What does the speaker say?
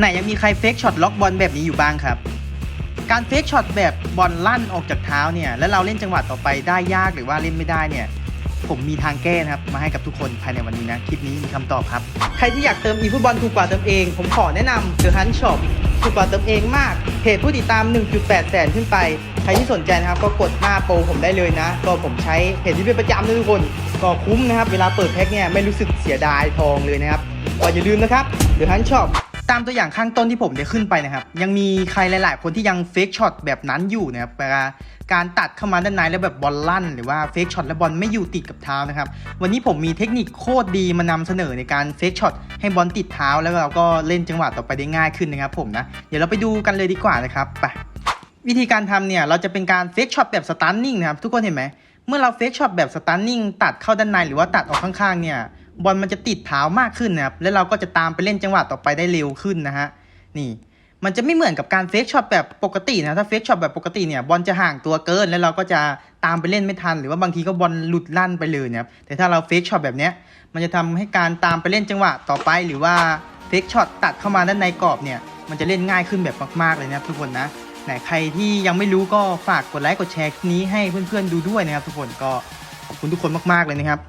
ไหนยังมีใครเฟกช็อตล็อกบอลแบบนี้อยู่บ้างครับ การเฟกช็อตแบบบอลลั่นออกจากเท้าเนี่ยแล้วเราเล่นจังหวะต่อไปได้ยากหรือว่าเล่นไม่ได้เนี่ยผมมีทางแก้นะครับ มาให้กับทุกคนภายในวันนี้นะ คลิปนี้มีคำตอบครับ ใครที่อยากเติมอีฟุตบอลถูกกว่าเติมเอง ผมขอแนะนำ The Hunt Shop ถูกกว่าเติมเองมากเพจผู้ติดตาม 1.8 แสนขึ้นไป ใครที่สนใจนะครับ ก็กดหน้าโปรผมได้เลยนะ ก็ผมใช้เพจที่เป็นประจำนะทุกคน ก็คุ้มนะครับ เวลาเปิดแพ็คเนี่ยไม่รู้สึกเสียดายทองเลยนะครับก็อย่าลืมนะครับ The Hunt Shop ตามตัวอย่างข้างต้นที่ผมได้ขึ้นไปนะครับ ยังมีใครหลาย ๆ คนที่ยังเฟกช็อตแบบนั้นอยู่นะครับเวลการตัดเข้ามาด้านในแล้วแบบบอลลั่น หรือว่าเฟกช็อตและบอลไม่อยู่ติดกับเท้านะครับ วันนี้ผมมีเทคนิคโคตรดีมานำเสนอในการเฟกช็อตให้บอลติดเท้าแล้วเราก็เล่นจังหวะต่อไปได้ง่ายขึ้นนะครับผมนะ เดี๋ยวเราไปดูกันเลยดีกว่านะครับไปวิธีการทำเนี่ยเราจะเป็นการเฟกช็อตแบบสตันนิ่งนะครับทุกคนเห็นไหมเมื่อเราเฟกช็อตแบบสตันนิ่งตัดเข้าด้านในหรือว่าตัดออกข้างๆเนี่ย บอลมันจะติดเท้ามากขึ้นนะครับ แล้วเราก็จะตามไปเล่นจังหวะต่อไปได้เร็วขึ้นนะฮะ นี่ มันจะไม่เหมือนกับการเฟกช็อตแบบปกตินะ ถ้าเฟกช็อตแบบปกติเนี่ยบอลจะห่างตัวเกิน แล้วเราก็จะตามไปเล่นไม่ทัน หรือว่าบางทีก็บอลหลุดลั่นไปเลยนะครับ แต่ถ้าเราเฟกช็อตแบบเนี้ย มันจะทำให้การตามไปเล่นจังหวะต่อไป หรือว่าเฟกช็อตตัดเข้ามาด้านในกรอบเนี่ย มันจะเล่นง่ายขึ้นแบบมากๆเลยนะครับทุกคนนะไหนใครที่ยังไม่รู้ก็ฝากกดไลค์กดแชร์คลิปนี้ให้เพื่อนๆดูด้วยนะครับทุกคนก็ขอบคุณทุกคนมากๆเลยนะครับ